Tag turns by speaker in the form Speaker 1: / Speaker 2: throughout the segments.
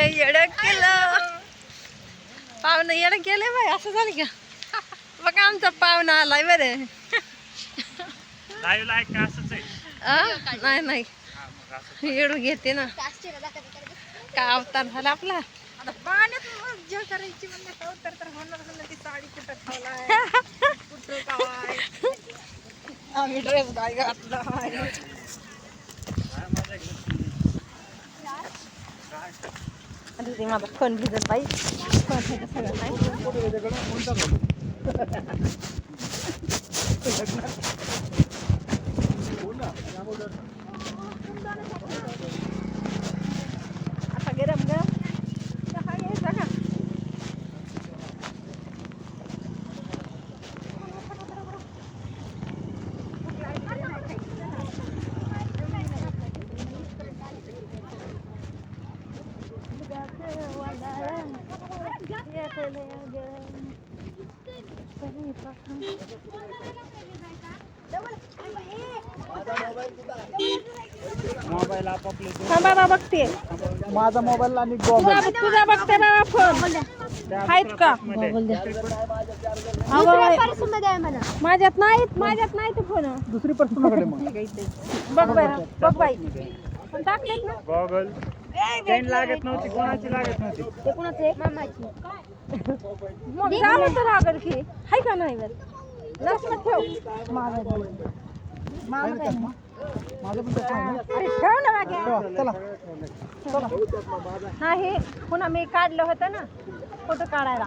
Speaker 1: येड केलं पाहुणं येड केलं बाई असं झालं का? बघा आमचा पाहुणा आलाय बरे. नाही नाही
Speaker 2: हा, मग असं.
Speaker 1: येडू घेते ना. काय अवतार झाला आपला?
Speaker 3: काय आम्ही ड्रेस काय घातला
Speaker 1: आता ते माझा फोन भिजत बाई फोन ह्याचं सगळं नाही आता गरम गरम चहा घ्यायचा का
Speaker 2: मोबाईल आपापले
Speaker 1: हा बाबा बघते.
Speaker 2: माझा मोबाईल आणि
Speaker 1: तुझा तुझा बघते बाबा फोन. आहेत का? माझ्यात नाहीत माझ्यात नाही ते फोन.
Speaker 2: दुसरी पर्सन मग.
Speaker 1: बघ बाई बघ बाई. टाकलेत ना
Speaker 2: गॉगल चेन लागत नव्हती कोणाची लागत नव्हती?
Speaker 1: ते कुणाचे मग. झालं तर लागल की हाय का नाही बरं लक्षात ठेव
Speaker 2: माझं पण तसं आहे ना.
Speaker 1: अरे ठेव ना मागे
Speaker 2: चला
Speaker 1: नाही पुन्हा मी काढलं होतं ना फोटो काढायला.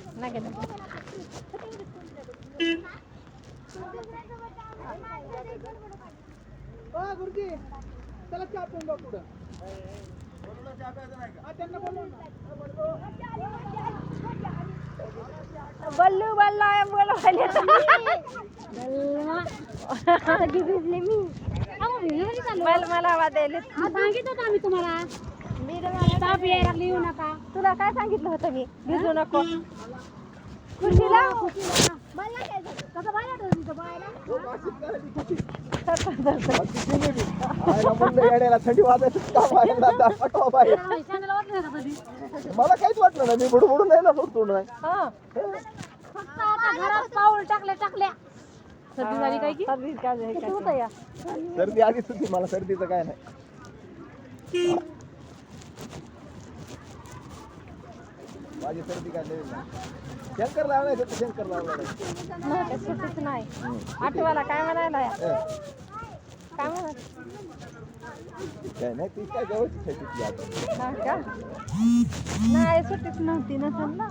Speaker 1: गेलं.
Speaker 2: चला चहा पिऊन बघ पुढं
Speaker 1: बल्लू बल्ला बोलवायले मला मला वाजायले
Speaker 4: सांगितलं होतं आम्ही तुम्हाला. ताप यायला लागली येऊ नका.
Speaker 1: तुला काय सांगितलं होतं मी? भिजू नको. खुशीला?
Speaker 2: थंडी ना,
Speaker 4: का कधी.
Speaker 2: मला काहीच वाटलं नाही मी बुडबुडून नाही ना फक्त
Speaker 1: हा
Speaker 4: घरात पाऊल टाकल्या टाकल्या. सर्दी झाली काय की?
Speaker 1: सर्दी काय
Speaker 2: सर्दी आलीच होती मला सर्दीचं काय नाही. माझी सर्दी नवीन नाही शंकर लावलाय शंकर लावलाय.
Speaker 1: नाही, आठवाला काय म्हणायला? काय म्हणा
Speaker 2: काय नाही ती काय जवळची आहे तिथली आता.
Speaker 1: का? नाही सुट्टीच नव्हती नसेल ना